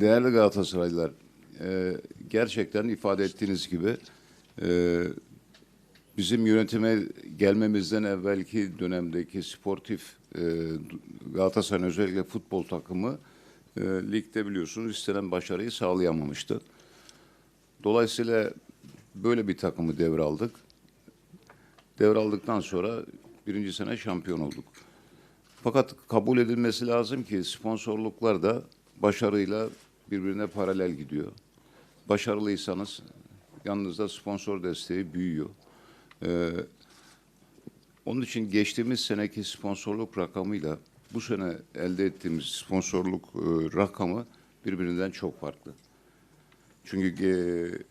Değerli Galatasaraylılar, e, gerçekten ifade ettiğiniz gibi e, bizim yönetime gelmemizden evvelki dönemdeki sportif e, Galatasaray'ın özellikle futbol takımı e, ligde biliyorsunuz istenen başarıyı sağlayamamıştı. Dolayısıyla böyle bir takımı devraldık. Devraldıktan sonra birinci sene şampiyon olduk. Fakat kabul edilmesi lazım ki sponsorluklar da başarıyla birbirine paralel gidiyor. Başarılıysanız yanınızda sponsor desteği büyüyor. Ee, onun için geçtiğimiz seneki sponsorluk rakamıyla bu sene elde ettiğimiz sponsorluk e, rakamı birbirinden çok farklı. Çünkü ge-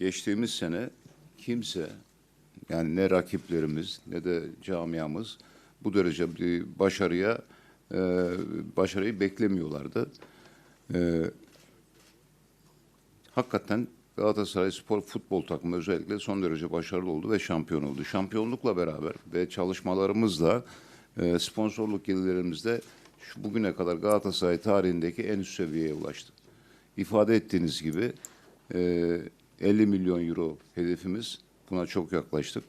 geçtiğimiz sene kimse yani ne rakiplerimiz ne de camiamız bu derece bir başarıya e, başarıyı beklemiyorlardı. E, hakikaten Galatasaray Spor futbol takımı özellikle son derece başarılı oldu ve şampiyon oldu. Şampiyonlukla beraber ve çalışmalarımızla e, sponsorluk gelirlerimizde bugüne kadar Galatasaray tarihindeki en üst seviyeye ulaştı. İfade ettiğiniz gibi e, 50 milyon euro hedefimiz. Buna çok yaklaştık.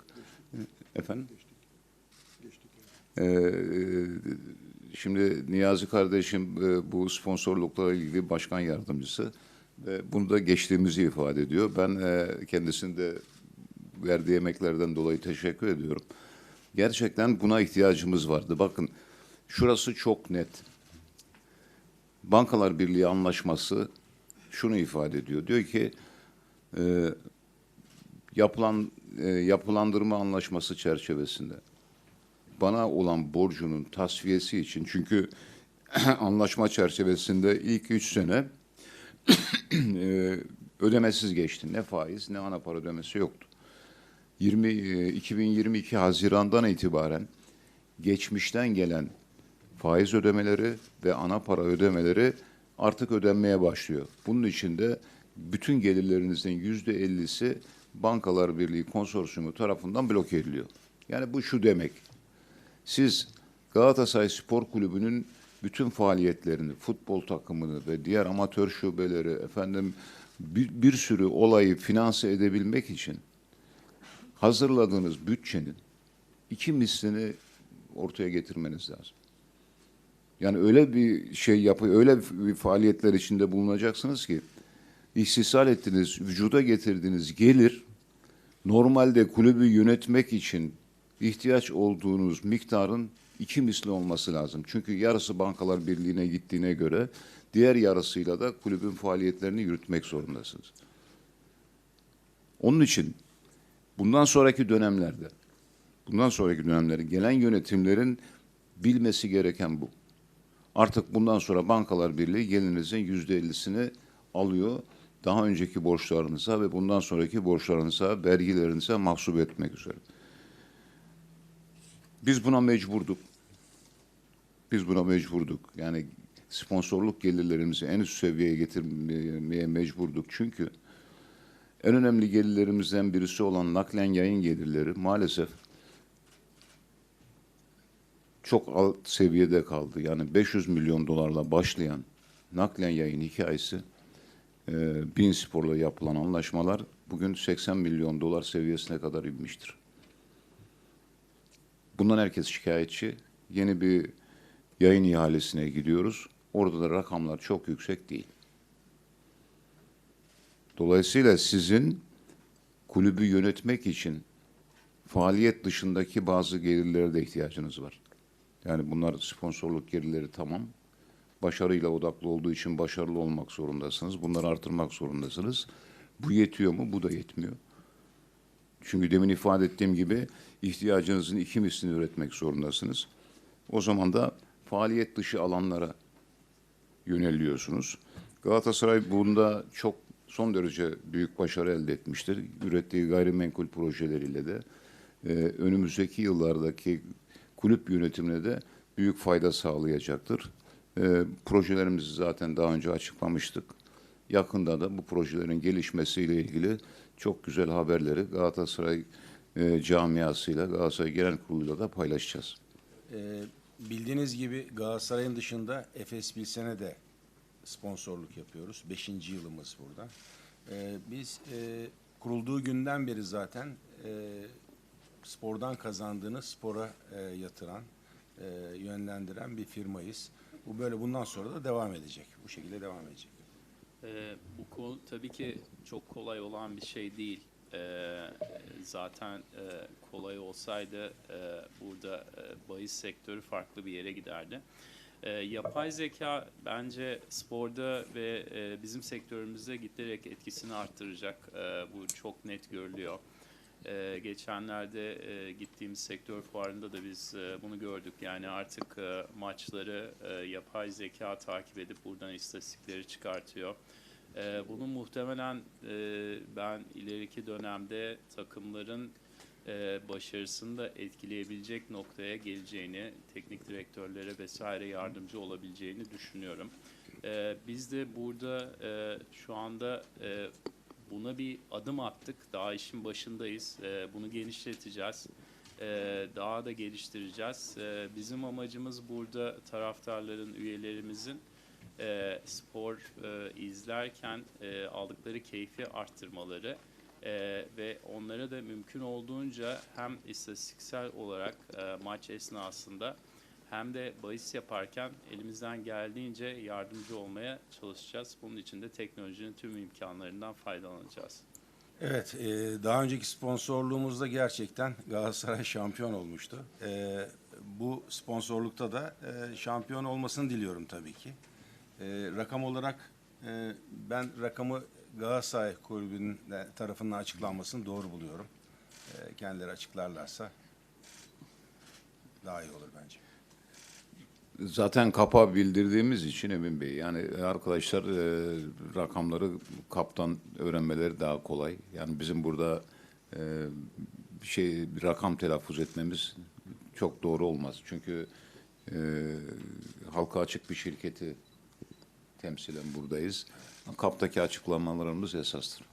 Efendim? Ee, şimdi Niyazi kardeşim e, bu sponsorlukla ilgili başkan yardımcısı bunu da geçtiğimizi ifade ediyor. Ben e, kendisine de verdiği emeklerden dolayı teşekkür ediyorum. Gerçekten buna ihtiyacımız vardı. Bakın şurası çok net. Bankalar Birliği anlaşması şunu ifade ediyor. Diyor ki e, yapılan e, yapılandırma anlaşması çerçevesinde bana olan borcunun tasfiyesi için çünkü anlaşma çerçevesinde ilk üç sene e, ödemesiz geçti. Ne faiz ne ana para ödemesi yoktu. 20 e, 2022 Haziran'dan itibaren geçmişten gelen faiz ödemeleri ve ana para ödemeleri artık ödenmeye başlıyor. Bunun için de bütün gelirlerinizin yüzde ellisi Bankalar Birliği konsorsiyumu tarafından bloke ediliyor. Yani bu şu demek. Siz Galatasaray Spor Kulübü'nün bütün faaliyetlerini, futbol takımını ve diğer amatör şubeleri, efendim bir, bir sürü olayı finanse edebilmek için hazırladığınız bütçenin iki mislini ortaya getirmeniz lazım. Yani öyle bir şey yapı, öyle bir faaliyetler içinde bulunacaksınız ki istihsal ettiğiniz, vücuda getirdiğiniz gelir normalde kulübü yönetmek için ihtiyaç olduğunuz miktarın iki misli olması lazım. Çünkü yarısı Bankalar Birliği'ne gittiğine göre diğer yarısıyla da kulübün faaliyetlerini yürütmek zorundasınız. Onun için bundan sonraki dönemlerde, bundan sonraki dönemlerde gelen yönetimlerin bilmesi gereken bu. Artık bundan sonra Bankalar Birliği gelirinizin yüzde ellisini alıyor. Daha önceki borçlarınıza ve bundan sonraki borçlarınıza, vergilerinize mahsup etmek üzere. Biz buna mecburduk. Biz buna mecburduk. Yani sponsorluk gelirlerimizi en üst seviyeye getirmeye mecburduk. Çünkü en önemli gelirlerimizden birisi olan naklen yayın gelirleri maalesef çok alt seviyede kaldı. Yani 500 milyon dolarla başlayan naklen yayın hikayesi e, Bin Spor'la yapılan anlaşmalar bugün 80 milyon dolar seviyesine kadar inmiştir. Bundan herkes şikayetçi. Yeni bir yayın ihalesine gidiyoruz. Orada da rakamlar çok yüksek değil. Dolayısıyla sizin kulübü yönetmek için faaliyet dışındaki bazı gelirlere de ihtiyacınız var. Yani bunlar sponsorluk gelirleri tamam. Başarıyla odaklı olduğu için başarılı olmak zorundasınız. Bunları artırmak zorundasınız. Bu yetiyor mu? Bu da yetmiyor. Çünkü demin ifade ettiğim gibi ihtiyacınızın iki mislini üretmek zorundasınız. O zaman da faaliyet dışı alanlara yöneliyorsunuz. Galatasaray bunda çok son derece büyük başarı elde etmiştir. Ürettiği gayrimenkul projeleriyle de e, önümüzdeki yıllardaki kulüp yönetimine de büyük fayda sağlayacaktır. E, projelerimizi zaten daha önce açıklamıştık. Yakında da bu projelerin gelişmesiyle ilgili çok güzel haberleri Galatasaray e, camiasıyla, Galatasaray Genel Kurulu'yla da paylaşacağız. Ee, bildiğiniz gibi Galatasaray'ın dışında Efes Pilsen'e de sponsorluk yapıyoruz. Beşinci yılımız burada. Ee, biz e, kurulduğu günden beri zaten e, spordan kazandığını spora e, yatıran, e, yönlendiren bir firmayız. Bu böyle bundan sonra da devam edecek. Bu şekilde devam edecek. Ee, bu konu tabii ki çok kolay olan bir şey değil. Ee, zaten e, kolay olsaydı e, burada e, bahis sektörü farklı bir yere giderdi. Ee, yapay zeka bence sporda ve e, bizim sektörümüzde giderek etkisini arttıracak. Ee, bu çok net görülüyor. Ee, geçenlerde e, gittiğimiz sektör fuarında da biz e, bunu gördük. Yani artık e, maçları e, yapay zeka takip edip buradan istatistikleri çıkartıyor. E, bunun muhtemelen e, ben ileriki dönemde takımların e, başarısını da etkileyebilecek noktaya geleceğini, teknik direktörlere vesaire yardımcı olabileceğini düşünüyorum. E, biz de burada e, şu anda e, buna bir adım attık. Daha işin başındayız. E, bunu genişleteceğiz. E, daha da geliştireceğiz. E, bizim amacımız burada taraftarların, üyelerimizin e, spor e, izlerken e, aldıkları keyfi arttırmaları e, ve onlara da mümkün olduğunca hem istatistiksel olarak e, maç esnasında hem de bahis yaparken elimizden geldiğince yardımcı olmaya çalışacağız. Bunun için de teknolojinin tüm imkanlarından faydalanacağız. Evet, e, daha önceki sponsorluğumuzda gerçekten Galatasaray şampiyon olmuştu. E, bu sponsorlukta da e, şampiyon olmasını diliyorum tabii ki. E, rakam olarak e, ben rakamı Galatasaray kulübünün tarafından açıklanmasını doğru buluyorum. E, kendileri açıklarlarsa daha iyi olur bence. Zaten kapa bildirdiğimiz için Emin Bey yani arkadaşlar e, rakamları kaptan öğrenmeleri daha kolay. Yani bizim burada e, şey bir rakam telaffuz etmemiz çok doğru olmaz. Çünkü e, halka açık bir şirketi temsilen buradayız. Kaptaki açıklamalarımız esastır.